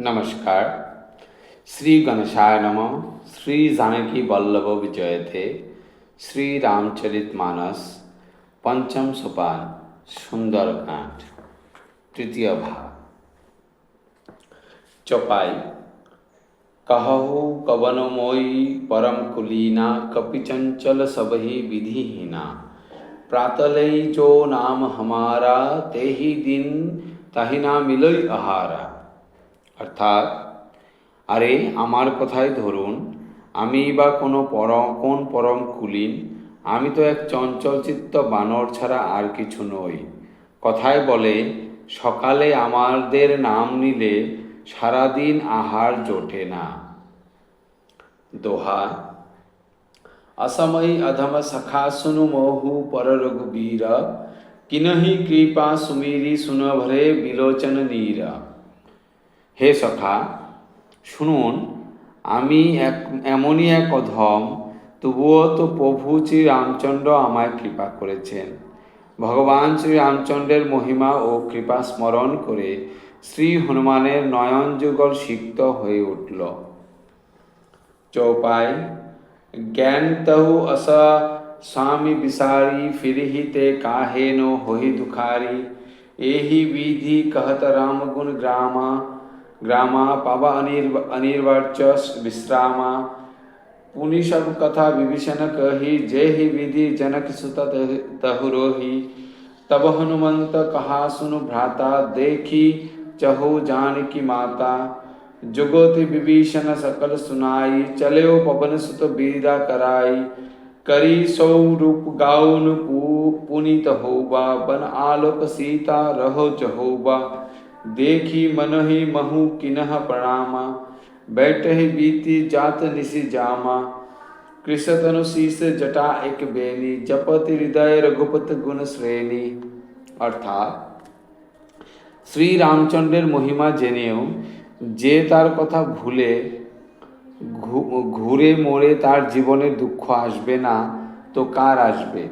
नमस्कार। श्री गणेशाय नम। श्री जानकी वल्लभ विजय थे श्री रामचरित मानस। पंचम सोपान। सुंदरकांड तृतीय भाव चौपाई। कहो कवनमोयी परम कुलीना। कपिचंचल सबही विधिहीना। प्रातलई जो नाम हमारा ते ही दिन तहिना मिलई आहारा। অর্থাৎ, আরে আমার কথাই ধরুন, আমি বা কোনো পরম, কোন পরম কুলিন, আমি তো এক চঞ্চলচিত্ত বানর ছাড়া আর কিছু নই। কথায় বলে, সকালে আমাদের নাম নিলে সারাদিন আহার জোটে না। দোহা, অসময়ী অধম সখা শুনু মহু পর রঘুবীর। কিনহি কৃপা সুমিরি সুনভরে বিলোচন নীরা। হে সখা শুনুন আমি এক এমনই এক অধম তবুও তো প্রভু শ্রী রামচন্দ্র আমায় কৃপা করেছেন ভগবান শ্রী রামচন্দ্রের মহিমা ও কৃপা স্মরণ করে শ্রী হনুমানের নয়ন যুগল সিক্ত হয়ে উঠল चौपाई ज्ञान तहु अस स्वामी बिसारी फिरहि ते काहे नो होहि दुखारी एहि विधि कहत राम गुण ग्रामा ग्रामा पावा अनिर्व अनिर्वर्च विश्रामा। पुनि सब कथा विभीषण कही जय ही विधि जनक सुत तहु रोही तब हनुमंत कहा, सुनु भ्राता, देखी चहु जान की माता। जुगोति विभीषण सकल सुनाई चलो पवन सुत बीरा कराई। करी सौ रूप गाउन पुनित होबा बन आलोक सीता रहो जहोबा। देखी मन ही महु किनह प्रणामा बैठ ही बीती जात निसी जामा कृष्ण तनु शीस जटा एक बेनी जपति हृदय रघुपत गुण श्रेणी অর্থাৎ শ্রী রামচন্দ্রের মহিমা জেনেও যে তার কথা ভুলে ঘু- ঘুরে মোড়ে তার জীবনে দুঃখ আসবে না তো কার আসবে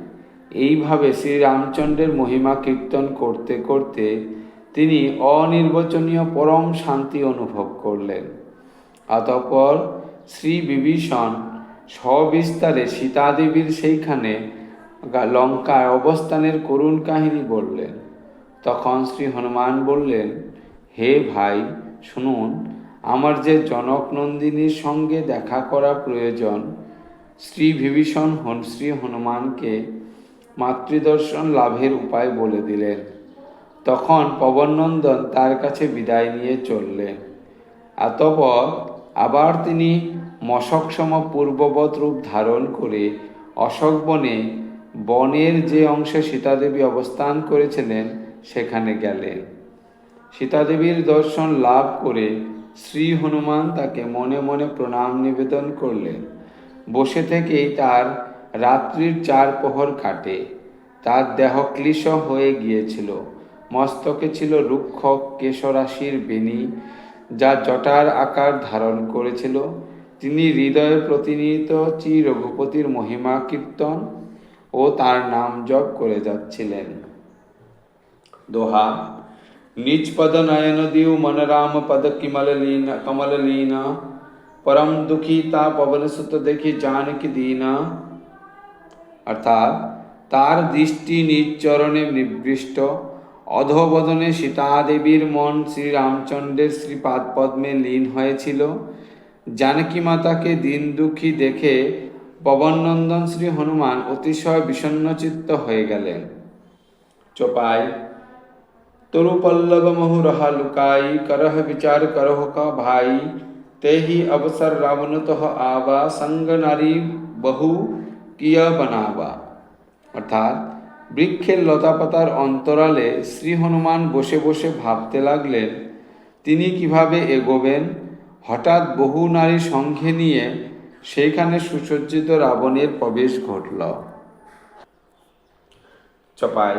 এইভাবে শ্রী রামচন্দ্রের মহিমা কীর্তন করতে করতে তিনি অনির্বচনীয় পরম শান্তি অনুভব করলেন। অতঃপর শ্রী বিভীষণ সবিস্তারে সীতাদেবীর সেইখানে লঙ্কার অবস্থানের করুণ কাহিনী বললেন। তখন শ্রী হনুমান বললেন, হে ভাই, শুনুন, আমার যে জনক নন্দিনীর সঙ্গে দেখা করা প্রয়োজন, শ্রী বিভীষণ হন শ্রী হনুমানকে মাতৃদর্শন লাভের উপায় বলে দিলেন। তখন পবনন্দন তার কাছে বিদায় নিয়ে চললেন। অতপর আবার তিনি মশকসম পূর্ববৎ রূপ ধারণ করে অশোক বনে বনের যে অংশে সীতাদেবী অবস্থান করেছিলেন, সেখানে গেলেন। সীতাদেবীর দর্শন লাভ করে শ্রী হনুমান তাকে মনে মনে প্রণাম নিবেদন করলেন। বসে থেকেই তার রাত্রির চার প্রহর কাটে। তার দেহ ক্লিশ হয়ে গিয়েছিল। মস্তকে ছিল রুক্ষ কেশরাশির বেণী, যা জটার আকার ধারণ করেছিল। তিনি হৃদয়ে প্রতিনিহিত চি রঘুপতির মহিমা কীর্তন ও তার নাম জপ করে যাচ্ছিলেন। দোহা। নিজ পদ নয়ন দিউ মনোরাম পদ কিমলীন কমলীন পরম দুঃখী তা পবনসুত দেখি জানকি দীনা। অর্থাৎ তার দৃষ্টি নিজ চরণে নিবৃষ্ট। অধবদনে সীতাদেবীর মন শ্রীরামচন্দ্রের শ্রীপাদ পদ্মে লীন হয়েছিল। জানকী মাতাকে দিন দুঃখী দেখে পবনন্দন শ্রী হনুমান অতিশয় বিষণ্নচিত্ত হয়ে গেলেন। চোপাই, তরু পল্লব মহু রহা লুকাই, করহ বিচার করহ ক ভাই, তেহি অবসর রাবণত আবা, সঙ্গ নারী বহু কিয় বানাবা। অর্থাৎ বৃক্ষের লতাপাতার অন্তরালে শ্রী হনুমান বসে বসে ভাবতে লাগলেন, তিনি কীভাবে এগোবেন? হঠাৎ বহু নারী সঙ্গে নিয়ে সেইখানে সুসজ্জিত রাবণের প্রবেশ ঘটল। চপাই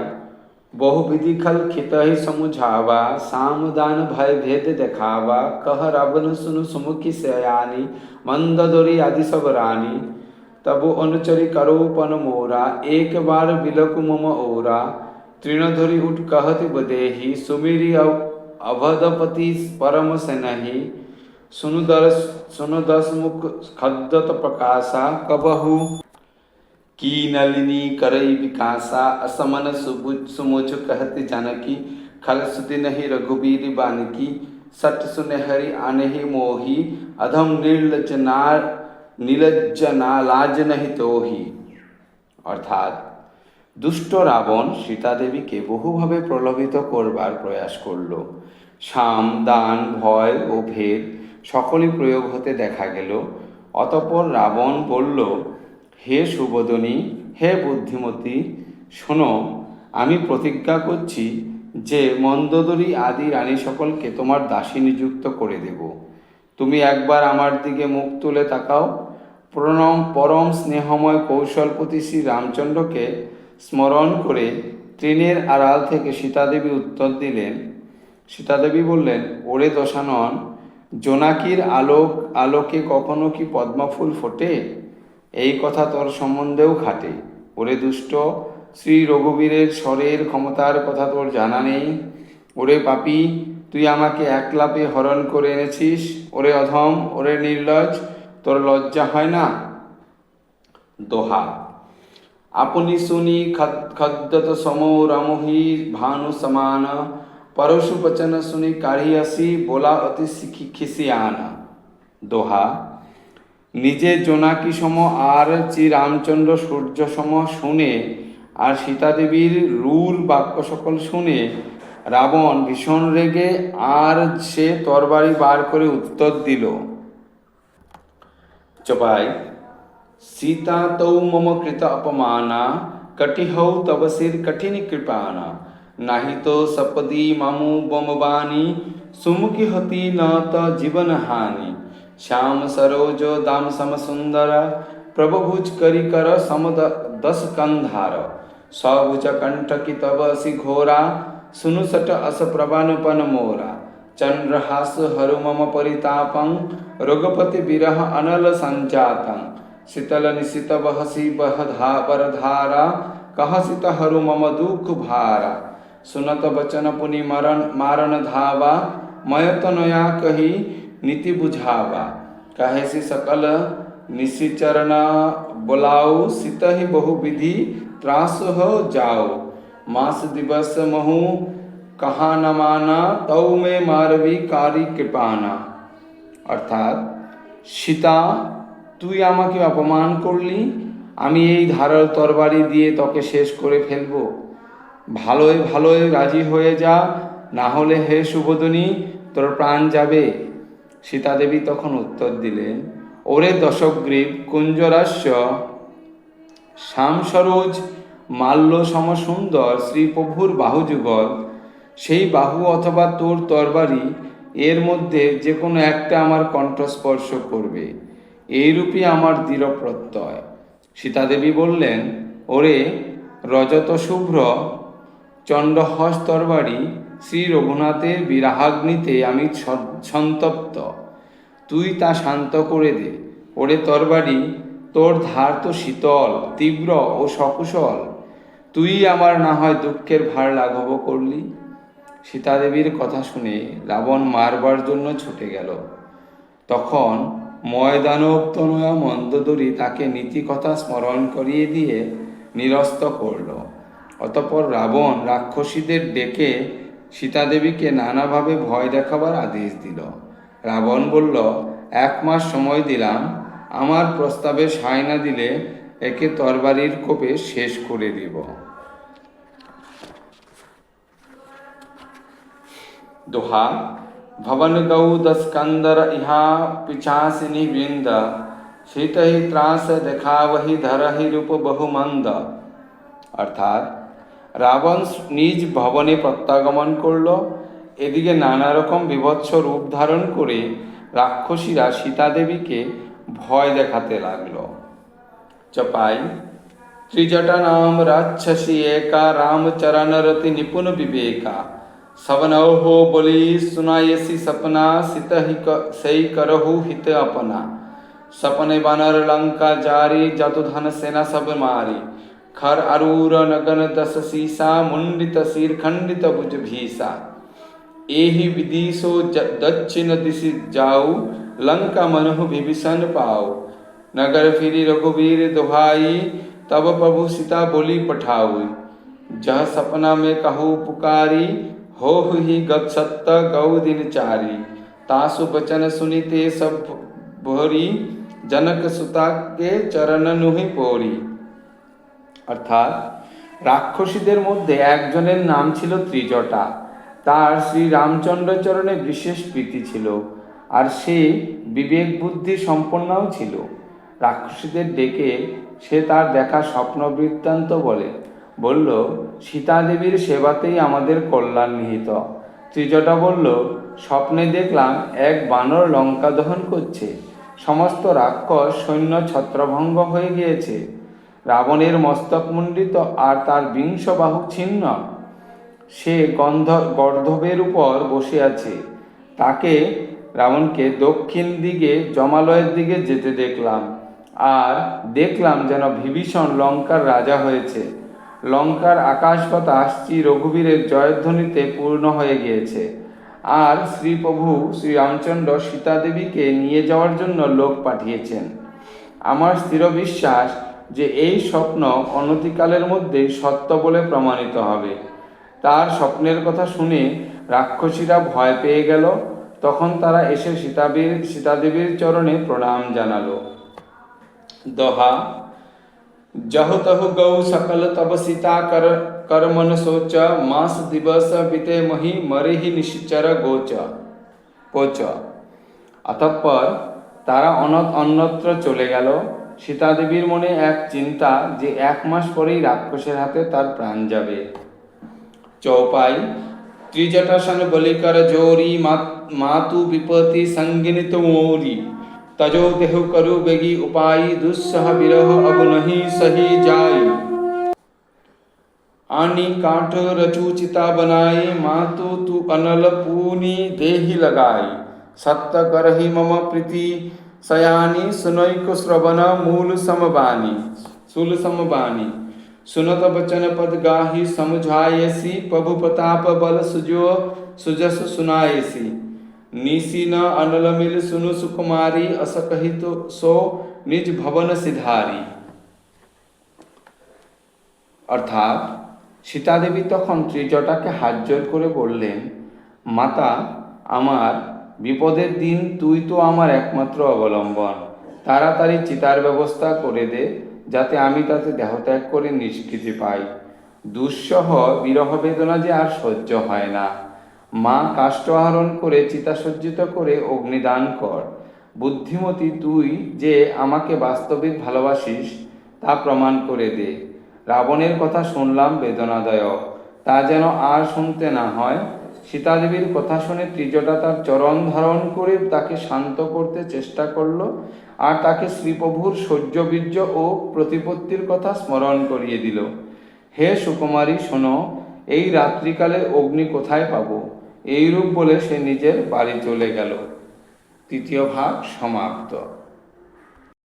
বহুবিধি খল খিত হি সমুঝাবা, সামদান ভয় ভেদ দেখাবা, কহ রাবণ সুনু সুমুখী সয়ানি মন্দদরি আদি সব রানী। तब अनुचरी करो पन मोरा, एक बार बिलकु मम ओरा। तृण धरी उठ कहति बदेही, सुमिरी अवधपति परम से नहीं सुनुदर्श सुनुदस मुख खद्दत प्रकाशा, कबहु। की नलिनी करई विकासा, असमन सुबुज सुमुझ कहती जानकी। खल सुति नहीं रघुबीर बानकी, सट सुने हरि आने ही मोही। अधम निर्लज ना নীলজ্জ না লাজ নাহি তোহি অর্থাৎ, দুষ্ট রাবণ সীতাদেবীকে বহুভাবে প্রলোভিত করবার প্রয়াস করল। সাম, দান, ভয় ও ভেদ সকলই প্রয়োগ হতে দেখা গেল। অতপর রাবণ বলল, হে সুবোধনী, হে বুদ্ধিমতী, শোনো, আমি প্রতিজ্ঞা করছি যে মন্দোদরী আদি রানী সকলকে তোমার দাসী নিযুক্ত করে দেব। তুমি একবার আমার দিকে মুখ তুলে তাকাও। প্রণম পরম স্নেহময় কৌশলপতি শ্রী রামচন্দ্রকে স্মরণ করে ট্রেনের আড়াল থেকে সীতাদেবী উত্তর দিলেন। সীতাদেবী বললেন, ওরে দশানন, জোনাকির আলোক, আলোকে কখনো কি পদ্মফুল ফোটে? এই কথা তোর সম্বন্ধেও খাটে। ওরে দুষ্ট, শ্রী রঘুবীরের স্বরের ক্ষমতার কথা তোর জানা নেই। ওরে পাপি তুই আমাকে একলাপে হরণ করে এনেছিস? ওরে অধম, ওরে নির্লজ তোর লজ্জা হয় না? দোহা। আপনি শুনি খদ্দত সমো রমহি ভানু সমান। পরশু বচন শুনি কাঢ়িয়াসি বোলা অতি শিখি খিসিয়ানা। দোহা। নিজে জোনাকি সম আর শ্রী রামচন্দ্র সূর্য সম শুনে, আর সীতাদেবীর রূর বাক্য সকল শুনে রাবণ ভীষণ রেগে আর সে তরবারি বার করে উত্তর দিল চপাই सीता तौ मम कृत अपमाना कटिहौ तव सिर कठिन कृपाना नाही तो सपदी मामू बमबानी सुमुखी हति न त जीवन हानि श्याम सरोज दाम सम सुंदर प्रभुभुज करी कर सम दस कंधार सभुज कंठ की तब असि घोरा सुनु सट अस प्रबानुपन मोरा। चंद्रहास हरु मम परितापं, रघुपति विरह अनल संजातं। शीतल निशित बहसी बह धा बरधारा कहसित हरु मम दुख भारा। सुनत बचन पुनि मरण, मारण धावा मयत नया कही नीति बुझावा। कहे सी सकल निशिचरण बोलाऊ सित ही बहु विधि त्रास हो जाओ मास दिवस महु कहा न माना तौ में मारवी कारी कृपाना অর্থাৎ সীতা তুই আমাকে অপমান করলি আমি এই ধারাল তরবারি দিয়ে তোকে শেষ করে ফেলবো ভালোই ভালোই রাজি হয়ে যা না হলে হে সুবোধনী তোর প্রাণ যাবে সীতাদেবী তখন উত্তর দিলেন ওরে দশগ্রীব কুঞ্জরাস্য শ্যামসরোজ মাল্য সমসুন্দর শ্রীপ্রভুর বাহুযুগল, সেই বাহু অথবা তোর তরবারি, এর মধ্যে যে কোনো একটা আমার কণ্ঠস্পর্শ করবে। এইরূপই আমার দৃঢ় প্রত্যয় সীতাদেবী বললেন, ওরে রজত শুভ্র চণ্ডহস তরবারি, শ্রী রঘুনাথের বিরাহাগ্নিতে আমি সন্তপ্ত। তুই তা শান্ত করে দে। ওরে তরবারি, তোর ধার তো শীতল, তীব্র ও সকুশল। তুই আমার না হয় দুঃখের ভার লাঘব করলি? সীতাদেবীর কথা শুনে রাবণ মারবার জন্য ছুটে গেল। তখন ময়দানব তনয়া মন্দদরি তাকে নীতি কথা স্মরণ করিয়ে দিয়ে নিরস্ত করল। অতপর রাবণ রাক্ষসীদের ডেকে সীতাদেবীকে নানাভাবে ভয় দেখাবার আদেশ দিল। রাবণ বলল, এক মাস সময় দিলাম। আমার প্রস্তাবে সায় না দিলে একে তরবারির কোপে শেষ করে দিব। দোহা, ভবন গৌ দস্কন্দর ইহা পিছাসিনি বৃন্দ শীত হি ত্রাস দেখাবহি ধরহি রূপ বহুমন্দ। অর্থাৎ, রাবণ নিজ ভবনে প্রত্যাগমন করল, এদিকে নানা রকম বিভৎস রূপ ধারণ করে রাক্ষসীরা সীতাদেবীকে ভয় দেখাতে লাগল। चपाई। त्रिजट नाम राक्षसी एका रामचरण रति निपुण विवेका। सवनौ हो बोली, सुनायसी सपना सित ही सही करहु हित अपना। सपने बानर, लंका जारी, जतु धन सेना सब मारी। खर अरूर, नगन दस सीसा, मुंडित शीर खंडित भुज भीसा। एहि विदिशो दक्षिण दिशि जाऊ, लंका मनहु विभीषण पाऊ। नगर फिरी रघुवीर दुहाई तब प्रभु सीता बोली पठाऊ जह सपना में कहू पुकारी हो ही गत सत्त गौ दिन चारी तासु बचन सुनिते सब भोरी जनक सुता के চরণ নুহি পড়ি অর্থাৎ রাক্ষসীদের মধ্যে একজনের নাম ছিল ত্রিজটা তার শ্রী রামচন্দ্র চরণে বিশেষ প্রীতি ছিল আর সে বিবেক বুদ্ধি সম্পন্নও ছিল রাক্ষসীদের ডেকে সে তার দেখা স্বপ্ন বৃত্তান্ত বলে। বলল, সীতাদেবীর সেবাতেই আমাদের কল্যাণ নিহিত। ত্রিজটা বলল, স্বপ্নে দেখলাম এক বানর লঙ্কা দহন করছে। সমস্ত রাক্ষস সৈন্য ছত্রভঙ্গ হয়ে গিয়েছে। রাবণের মস্তক মণ্ডিত আর তার বিংশ বাহু ছিন্ন। সে গন্ধ, গর্ধবের উপর বসে আছে। তাকে রাবণকে দক্ষিণ দিকে, জমালয়ের দিকে যেতে দেখলাম। আর দেখলাম যেন বিভীষণ লঙ্কার রাজা হয়েছে। লঙ্কার আকাশ বাতাস শ্রী রঘুবীরের জয়ধ্বনিতে পূর্ণ হয়ে গিয়েছে। আর শ্রীপ্রভু শ্রী রামচন্দ্র সীতাদেবীকে নিয়ে যাওয়ার জন্য লোক পাঠিয়েছেন। আমার স্থির বিশ্বাস যে এই স্বপ্ন অনতিকালের মধ্যে সত্য বলে প্রমাণিত হবে। তার স্বপ্নের কথা শুনে রাক্ষসীরা ভয় পেয়ে গেল। তখন তারা এসে সীতাবীর সীতাদেবীর চরণে প্রণাম জানালো। দোহা जहु तहु गौ सकल तब सीता कर कर मन सोच मास दिवस बीते मही मरे ही निश्चर गोच কোচ অতঃপর তারা অনত অন্যত্র চলে গেল সীতাদেবীর মনে এক চিন্তা যে এক মাস পরেই রাক্ষসের হাতে তার প্রাণ যাবে চৌপাই ত্রিজটাসন বলিকর জোরি মাতু বিপতি সঙ্গিনিত মোরি तजो देहु करु बेगी उपाई दुस्सह विरह अब नहीं सही जाई आनी काठ रचू चिता बनाई मातु तू अनल पूनी देहि लगाई सत्य करहि मम प्रीति, सयानी सुनैक श्रवण मूल समबानी। सुल समबानी। सुनत बचन पद गाही, समझायसी, प्रभु प्रताप बल सुजो, सुजस सुनायसी। નીસીના અનલમિલ સુનુ સુકુમારી અસ કહિતો સો নিজ ভবন সিধারি অর্থাৎ সীতাদেবী তখন ত্রিজটাকে হাত জোর করে বললেন, মাতা, আমার বিপদের দিন তুই তো আমার একমাত্র অবলম্বন। তাড়াতাড়ি চিতার ব্যবস্থা করে দে, যাতে আমি তাতে দেহত্যাগ করে নিষ্কৃতি পাই। দুঃসহ বিরহ বেদনা যে আর সহ্য হয় না। মা কাষ্ঠ আহরণ করে চিতাসজ্জিত করে অগ্নিদান কর। বুদ্ধিমতী তুই যে আমাকে বাস্তবিক ভালোবাসিস, তা প্রমাণ করে দে। রাবণের কথা শুনলাম বেদনাদায়ক। তা যেন আর শুনতে না হয়। সীতাদেবীর কথা শুনে ত্রিজটা তার চরণ ধারণ করে তাকে শান্ত করতে চেষ্টা করল আর তাকে শ্রীপ্রভুর সৌর্যবীর্য ও প্রতিপত্তির কথা স্মরণ করিয়ে দিল। হে সুকুমারী, শোনো, এই রাত্রিকালে অগ্নি কোথায় পাবো? এইরূপ বলে সে নিজের বাড়ি চলে গেল। তৃতীয় ভাগ সমাপ্ত।